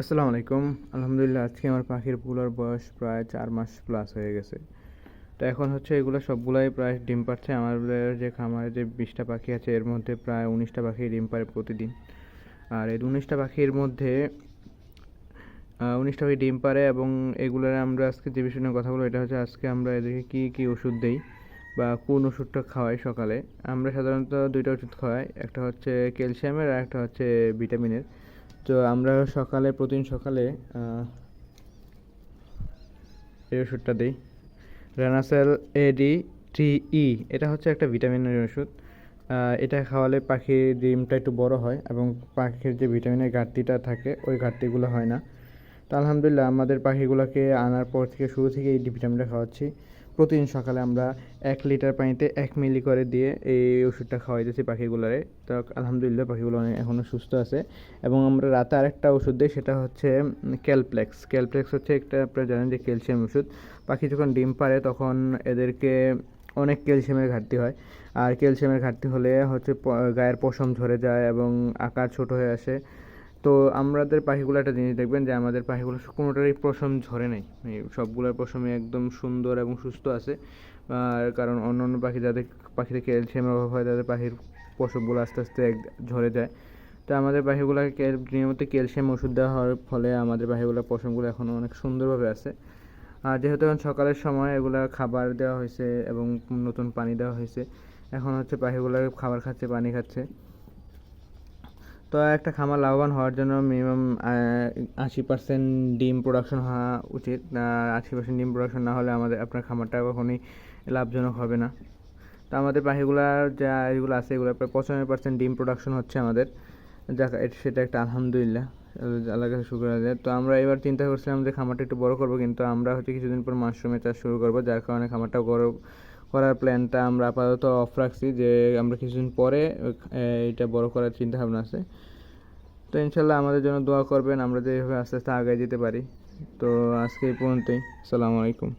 আসসালামু আলাইকুম। আলহামদুলিল্লাহ, আজকে আমার পাখির পুলার বয়স প্রায় চার মাস প্লাস হয়ে গেছে। তো এখন হচ্ছে এগুলো সবগুলাই প্রায় ডিম পাচ্ছে আমাদের যে খামারে যে বিশটা পাখি আছে, এর মধ্যে প্রায় উনিশটা পাখি ডিম পারে প্রতিদিন। আর এই উনিশটা পাখির মধ্যে উনিশটা পাখি ডিম পারে এবং এগুলোর আমরা আজকে যে বিষয় নিয়ে কথা বলব, এটা হচ্ছে আজকে আমরা এদেরকে কী কী ওষুধ দিই বা কোন ওষুধটা খাওয়াই সকালে। আমরা সাধারণত দুইটা ওষুধ খাওয়াই, একটা হচ্ছে ক্যালসিয়ামের আর একটা হচ্ছে ভিটামিনের। তো আমরা সকালে, প্রতিদিন সকালে এই ওষুধটা দিই। রেনাসেল এডি থ্রি ই এটা হচ্ছে একটা ভিটামিনের ওষুধ। এটা খাওয়ালে পাখির ডিমটা একটু বড় হয় এবং পাখির যে ভিটামিনের ঘাটতিটা থাকে, ওই ঘাটতিগুলো হয় না। তো আলহামদুলিল্লাহ, আমাদের পাখিগুলোকে আনার পর থেকে, শুরু থেকে এই ভিটামিনটা খাওয়াচ্ছি। প্রতিদিন সকালে আমরা এক লিটার পানিতে এক মিলি করে দিয়ে এই ওষুধটা খাওয়াইতেছি পাখিগুলোরে। তো আলহামদুলিল্লাহ পাখিগুলো এখনও সুস্থ আছে। এবং আমরা রাতে আরেকটা ওষুধ দিই, সেটা হচ্ছে ক্যালপ্লেক্স। ক্যালপ্লেক্স হচ্ছে একটা আপনারা জানেন যে ক্যালসিয়াম ওষুধ। পাখি যখন ডিম পারে তখন এদেরকে অনেক ক্যালসিয়ামের ঘাটতি হয়। আর ক্যালসিয়ামের ঘাটতি হলে হচ্ছে গায়ের পশম ঝরে যায় এবং আকার ছোট হয়ে আসে। তো আমাদের পাখিগুলো একটা জিনিস দেখবেন যে আমাদের পাখিগুলো কোনোটারই পশম ঝরে নাই। সবগুলোর পশমই একদম সুন্দর এবং সুস্থ আছে। আর কারণ অন্য অন্য পাখি যাদের পাখিতে ক্যালসিয়ামের অভাব হয়, তাদের পাখির পশমগুলো আস্তে আস্তে এক ঝরে যায়। তো আমাদের পাখিগুলোকে নিয়মিত ক্যালসিয়াম ওষুধ দেওয়া হওয়ার ফলে আমাদের পাখিগুলোর পশমগুলো এখনও অনেক সুন্দরভাবে আছে। আর যেহেতু এখন সকালের সময় এগুলা খাবার দেওয়া হয়েছে এবং নতুন পানি দেওয়া হয়েছে, এখন হচ্ছে পাখিগুলো খাবার খাচ্ছে, পানি খাচ্ছে। তো একটা খামার লাভবান হওয়ার জন্য মিনিমাম আশি পার্সেন্ট ডিম প্রোডাকশন হওয়া উচিত। আশি পার্সেন্ট ডিম প্রোডাকশন না হলে আমাদের, আপনার খামারটা কখনোই লাভজনক হবে না। তো আমাদের পাখিগুলার যা এগুলো আছে, এগুলো প্রায় পঁচানব্বই পার্সেন্ট ডিম প্রোডাকশন হচ্ছে আমাদের। যা সেটা একটা আলহামদুলিল্লাহ। আল্লাহ- কাছে শুক্র আদায়। তো আমরা এবার চিন্তা করছিলাম যে খামারটা একটু বড় করব, কিন্তু আমরা হচ্ছে কিছুদিন পর মাশরুমের চাষ শুরু করব। যার কারণে খামারটা বড় করার প্ল্যানটা আমরা আপাতত অফ রাখছি যে আমরা কিছুদিন পরে এটা বড় করার চিন্তা ভাবনা আছে। তো ইনশাল্লাহ আমাদের জন্য দোয়া করবেন, আমরা যেভাবে আস্তে আস্তে আগে যেতে পারি। তো আজকে এই পর্যন্তই। আসসালামু আলাইকুম।